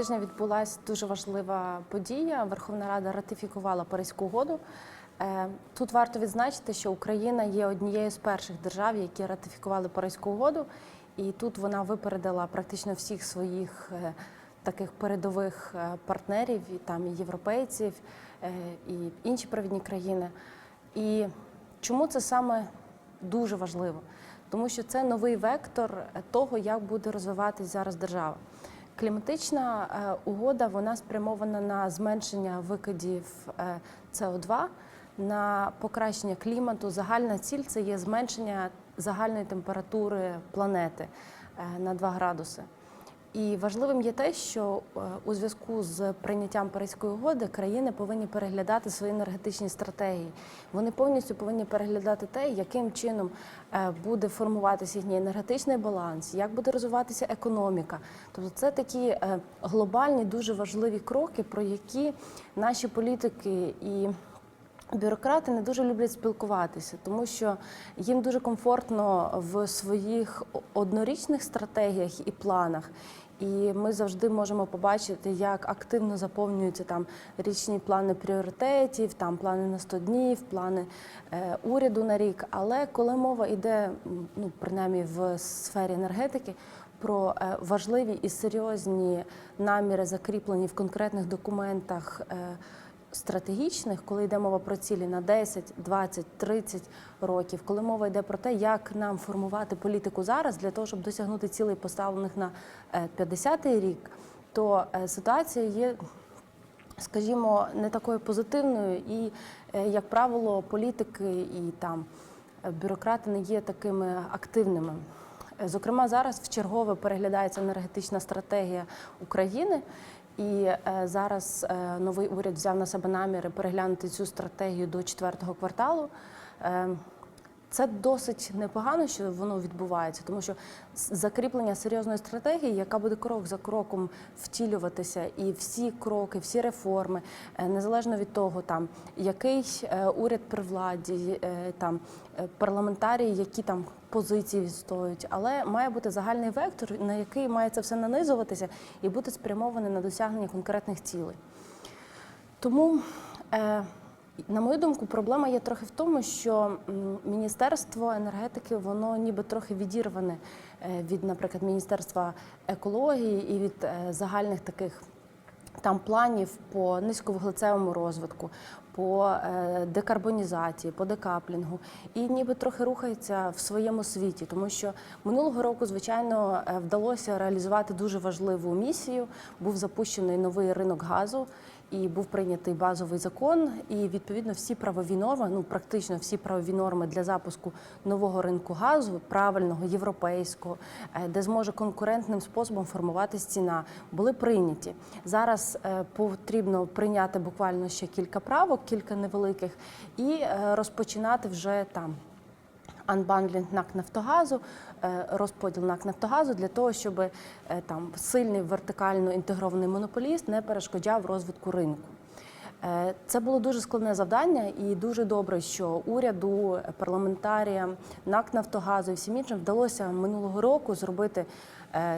тижня відбулася дуже важлива подія. Верховна Рада ратифікувала Паризьку угоду. Е, Тут варто відзначити, що Україна є однією з перших держав, які ратифікували Паризьку угоду, і тут вона випередила практично всіх своїх е, таких передових е, партнерів, і там і європейців, і інші провідні країни. І чому це саме дуже важливо? Тому що це новий вектор того, як буде розвиватись зараз держава. Кліматична е, угода вона спрямована на зменшення викидів е, СО2, на покращення клімату. Загальна ціль це є зменшення загальної температури планети е, на 2 градуси. І важливим є те, що е, у зв'язку з прийняттям Паризької угоди країни повинні переглядати свої енергетичні стратегії. Вони повністю повинні переглядати те, яким чином е, буде формуватися їхній енергетичний баланс, як буде розвиватися економіка. Тобто, це такі е, глобальні, дуже важливі кроки, про які наші політики і Бюрократи не дуже люблять спілкуватися, тому що їм дуже комфортно в своїх однорічних стратегіях і планах. І ми завжди можемо побачити, як активно заповнюються там річні плани пріоритетів, там плани на 100 днів, плани е, уряду на рік. Але коли мова йде, ну принаймні в сфері енергетики, про е, важливі і серйозні наміри, закріплені в конкретних документах. е, стратегічних, коли йде мова про цілі на 10, 20, 30 років, коли мова йде про те, як нам формувати політику зараз для того, щоб досягнути цілей поставлених на 50-й рік, то е, ситуація є. Скажімо, не такою позитивною, і, е, як правило, політики і там е, бюрократи не є такими активними. Е, Зокрема, зараз в чергове переглядається енергетична стратегія України, і е, зараз е, новий уряд взяв на себе наміри переглянути цю стратегію до четвертого кварталу. Це досить непогано, що воно відбувається, тому що закріплення серйозної стратегії, яка буде крок за кроком втілюватися, і всі кроки, всі реформи, е, незалежно від того, там який е, уряд при владі, е, там парламентарії, які там позиції відстоюють, але має бути загальний вектор, на який має це все нанизуватися і бути спрямований на досягнення конкретних цілей. Тому, на мою думку, проблема є трохи в тому, що Міністерство енергетики воно ніби трохи відірване е, від, наприклад, Міністерства екології і від е, загальних таких. Там планів по низьковуглецевому розвитку, по е, декарбонізації, по декаплінгу, і ніби трохи рухається в своєму світі, тому що минулого року, звичайно, вдалося реалізувати дуже важливу місію. Був запущений новий ринок газу. І був прийнятий базовий закон, і відповідно всі правові норми, ну практично всі правові норми для запуску нового ринку газу, правильного європейського, е, де зможе конкурентним способом формуватись ціна, були прийняті. Зараз е, потрібно прийняти буквально ще кілька правок, кілька невеликих, і е, розпочинати вже там анбандлінг НАК Нафтогазу, е, розподіл НАК Нафтогазу для того, щоб е, там сильний вертикально інтегрований монополіст не перешкоджав розвитку ринку. Е, Це було дуже складне завдання, і дуже добре, що уряду, парламентаріям, НАК Нафтогазу і всім іншим вдалося минулого року зробити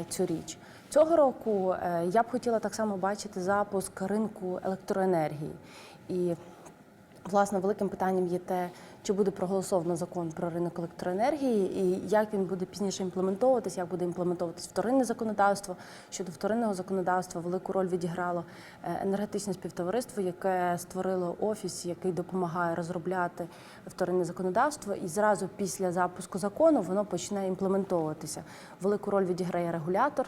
цю річ. Цього року я б хотіла так само бачити запуск ринку електроенергії. І Власне, великим питанням є те, чи буде проголосовано закон про ринок електроенергії, і як він буде пізніше імплементовуватись, як буде імплементовуватись вторинне законодавство. Щодо вторинного законодавства велику роль відіграло е, енергетичне співтовариство, яке створило офіс, який допомагає розробляти вторинне законодавство. І зразу після запуску закону воно почне імплементовуватися. Велику роль відіграє регулятор.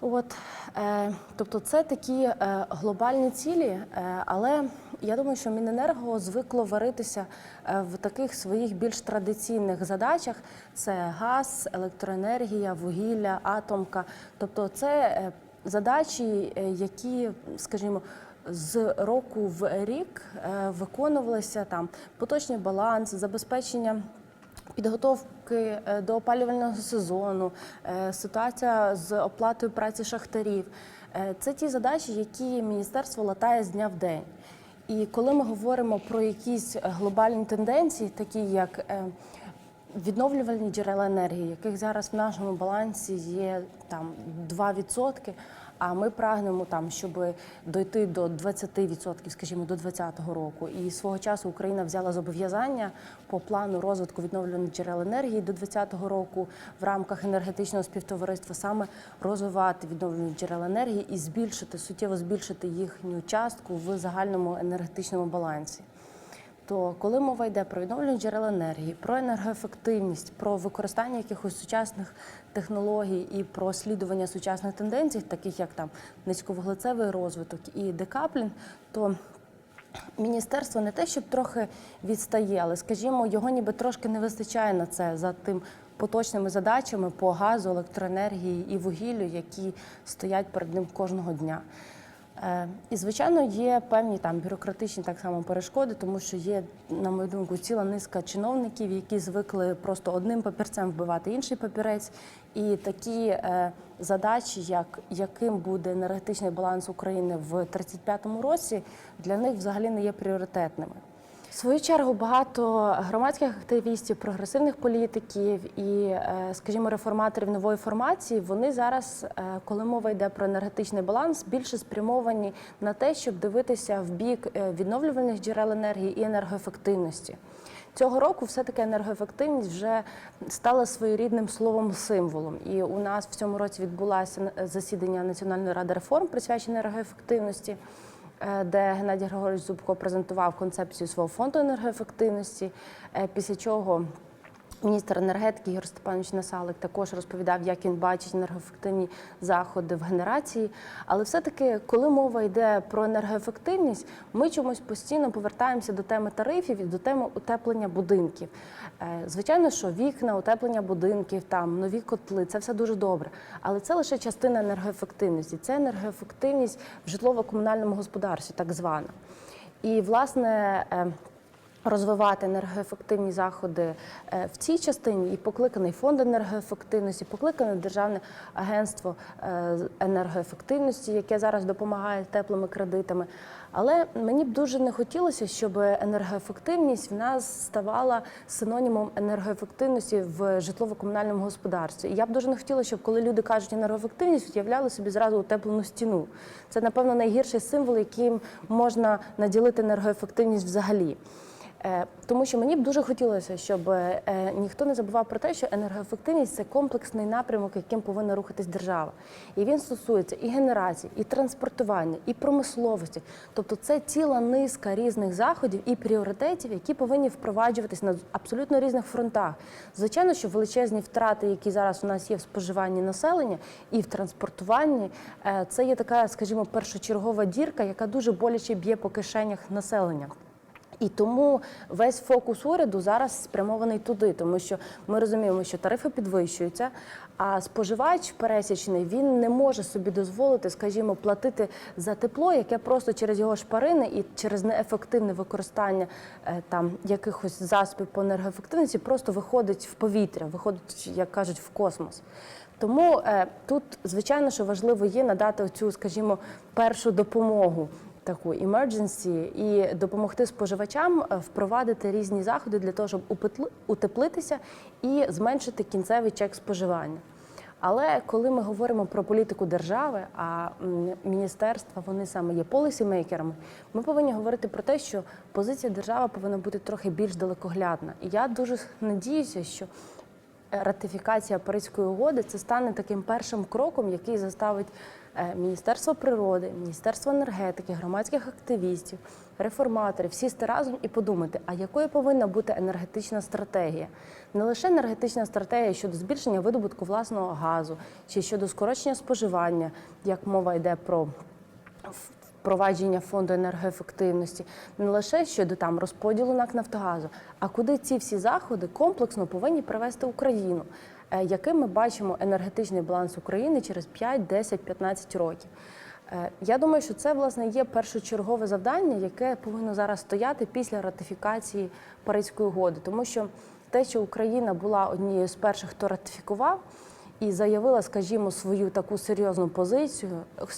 От, е, тобто це такі е, глобальні цілі, але я думаю, що Міненерго звикло варитися е, в таких своїх більш традиційних задачах: це газ, електроенергія, вугілля, атомка. Тобто, це е, задачі, е, які, скажімо, з року в рік виконувалися там поточний баланс, забезпечення підготовки до опалювального сезону, ситуація з оплатою праці шахтарів. Це ті задачі, які міністерство латає з дня в день. І коли ми говоримо про якісь глобальні тенденції, такі як е, Відновлювальні джерела енергії, яких зараз в нашому балансі є там 2%, а ми прагнемо там, щоб дойти до 20%, скажімо, до 2020 року. І свого часу Україна взяла зобов'язання по плану розвитку відновлювальних джерел енергії до 2020 року в рамках енергетичного співтовариства саме розвивати відновлювальні джерела енергії і збільшити суттєво збільшити їхню частку в загальному енергетичному балансі. То коли мова йде про відновлювальні джерела енергії, про енергоефективність, про використання якихось сучасних технологій і про слідування сучасних тенденцій, таких як там низьковуглецевий розвиток і декаплінг, то міністерство не те, щоб трохи відстає, але скажімо, його ніби трошки не вистачає на це за тим поточними задачами по газу, електроенергії і вугіллю, які стоять перед ним кожного дня. Е, І, звичайно, є певні там бюрократичні так само перешкоди, тому що є, на мою думку, ціла низка чиновників, які звикли просто одним папірцем вбивати інший папірець. І такі е, задачі, як яким буде енергетичний баланс України в 35-му році, для них взагалі не є пріоритетними. Свою чергу багато громадських активістів, прогресивних політиків і, е, скажімо, реформаторів нової формації. Вони зараз, е, коли мова йде про енергетичний баланс, більше спрямовані на те, щоб дивитися в бік е, відновлювальних джерел енергії і енергоефективності. Цього року все-таки енергоефективність вже стала своєрідним словом символом. І у нас в цьому році відбулося засідання Національної ради реформ, присвячене енергоефективності де Геннадій Григорович Зубко презентував концепцію свого фонду енергоефективності, е, після чого міністр енергетики Ігор Степанович Насалик також розповідав, як він бачить енергоефективні заходи в генерації. Але все-таки, коли мова йде про енергоефективність, ми чомусь постійно повертаємося до теми тарифів і до теми утеплення будинків. Е, Звичайно, що вікна, утеплення будинків, там нові котли це все дуже добре. Але це лише частина енергоефективності. Це енергоефективність в житлово-комунальному господарстві, так звана. І власне. Розвивати енергоефективні заходи е, в цій частині і покликаний фонд енергоефективності, покликане Державне агентство е, енергоефективності, яке зараз допомагає теплими кредитами. Але мені б дуже не хотілося, щоб енергоефективність в нас ставала синонімом енергоефективності в житлово-комунальному господарстві. І я б дуже не хотіла, щоб коли люди кажуть енергоефективність, уявляли собі зразу утеплену стіну. Це, напевно, найгірший символ, яким можна наділити енергоефективність взагалі. Е, Тому що мені б дуже хотілося, щоб е, ніхто не забував про те, що енергоефективність це комплексний напрямок, яким повинна рухатись держава. І він стосується і генерації, і транспортування, і промисловості. Тобто це ціла низка різних заходів і пріоритетів, які повинні впроваджуватись на абсолютно різних фронтах. Звичайно, що величезні втрати, які зараз у нас є в споживанні населення і в транспортуванні, е, це є така, скажімо, першочергова дірка, яка дуже боляче б'є по кишенях населення. І тому весь фокус уряду зараз спрямований туди, тому що ми розуміємо, що тарифи підвищуються, а споживач пересічний він не може собі дозволити, скажімо, платити за тепло, яке просто через його шпарини і через неефективне використання е, там якихось засобів по енергоефективності просто виходить в повітря, виходить, як кажуть, в космос. Тому е, тут, звичайно, що важливо є надати цю, скажімо, першу допомогу таку emergency і допомогти споживачам е, впровадити різні заходи для того, щоб утеплитися і зменшити кінцевий чек споживання. Але коли ми говоримо про політику держави, а міністерства вони саме є полісімейкерами, ми повинні говорити про те, що позиція держави повинна бути трохи більш далекоглядна. І я дуже надіюся, що ратифікація Паризької угоди це стане таким першим кроком, який заставить е, Міністерство природи, Міністерство енергетики, громадських активістів, реформаторів сісти разом і подумати, а якою повинна бути енергетична стратегія. Не лише енергетична стратегія щодо збільшення видобутку власного газу чи щодо скорочення споживання, як мова йде про впровадження фонду енергоефективності, не лише щодо там розподілу НАК Нафтогазу, а куди ці всі заходи комплексно повинні привести Україну, е, яким ми бачимо енергетичний баланс України через 5, 10, 15 років. Е, Я думаю, що це власне є першочергове завдання, яке повинно зараз стояти після ратифікації Паризької угоди, тому що те, що Україна була однією з перших, хто ратифікував. І заявила, скажімо, свою таку серйозну позицію,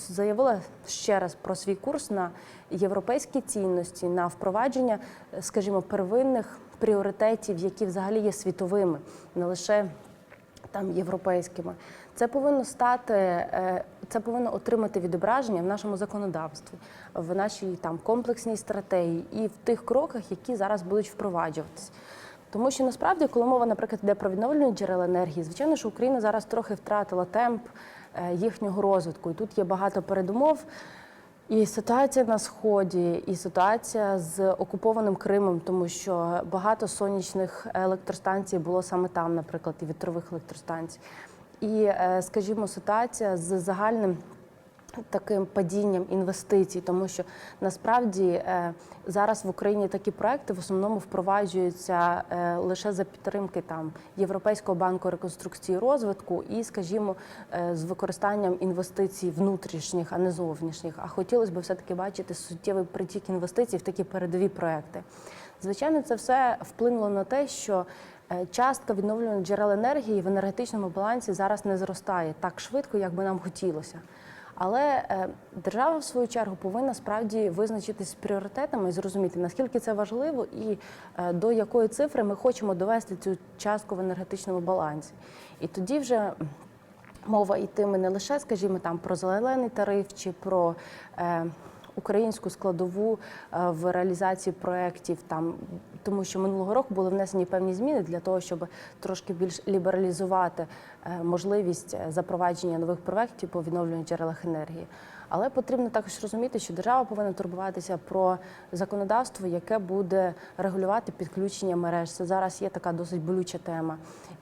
заявила ще раз про свій курс на європейські цінності, на впровадження, скажімо, первинних пріоритетів, які взагалі є світовими, не лише там європейськими. Це повинно стати, е, це повинно отримати відображення в нашому законодавстві, в нашій там комплексній стратегії і в тих кроках, які зараз будуть впроваджуватись. Тому що насправді, коли мова, наприклад, йде про відновлювані джерела енергії, звичайно, що Україна зараз трохи втратила темп е, їхнього розвитку. І тут є багато передумов. І ситуація на сході, і ситуація з окупованим Кримом, тому що багато сонячних електростанцій було саме там, наприклад, і вітрових електростанцій. І, е, скажімо, ситуація з загальним таким падінням інвестицій, тому що насправді е, зараз в Україні такі проекти в основному впроваджуються е, лише за підтримки там Європейського банку реконструкції і розвитку і, скажімо, е, з використанням інвестицій внутрішніх, а не зовнішніх. А хотілося б все таки бачити суттєвий притік інвестицій в такі передові проекти. Звичайно, це все вплинуло на те, що частка відновлюваних джерел енергії в енергетичному балансі зараз не зростає так швидко, як би нам хотілося. Але е, держава, в свою чергу, повинна справді визначитись з пріоритетами і зрозуміти, наскільки це важливо і е, до якої цифри ми хочемо довести цю частку в енергетичному балансі. І тоді вже мова йтиме не лише, скажімо, там про зелений тариф чи про е, українську складову е, в реалізації проєктів, там тому що минулого року були внесені певні зміни для того, щоб трошки більш лібералізувати е, можливість е, запровадження нових проєктів по відновлюваних джерелах енергії. Але потрібно також розуміти, що держава повинна турбуватися про законодавство, яке буде регулювати підключення мереж. Це зараз є така досить болюча тема.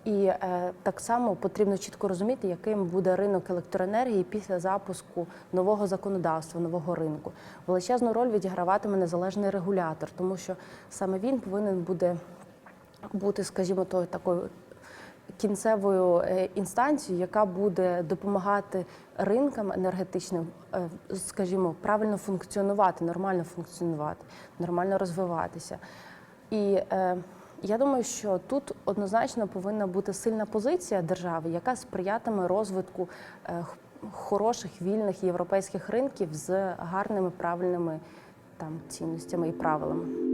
І е, так само потрібно чітко розуміти, яким буде ринок електроенергії після запуску нового законодавства, нового ринку. Величезну роль відіграватиме незалежний регулятор, тому що саме він повинен буде бути, скажімо, то такою кінцевою е, інстанцією, яка буде допомагати ринкам енергетичним, е, скажімо, правильно функціонувати, нормально функціонувати, нормально розвиватися. І е, я думаю, що тут однозначно повинна бути сильна позиція держави, яка сприятиме розвитку е, хороших вільних європейських ринків з гарними правильними там цінностями і правилами.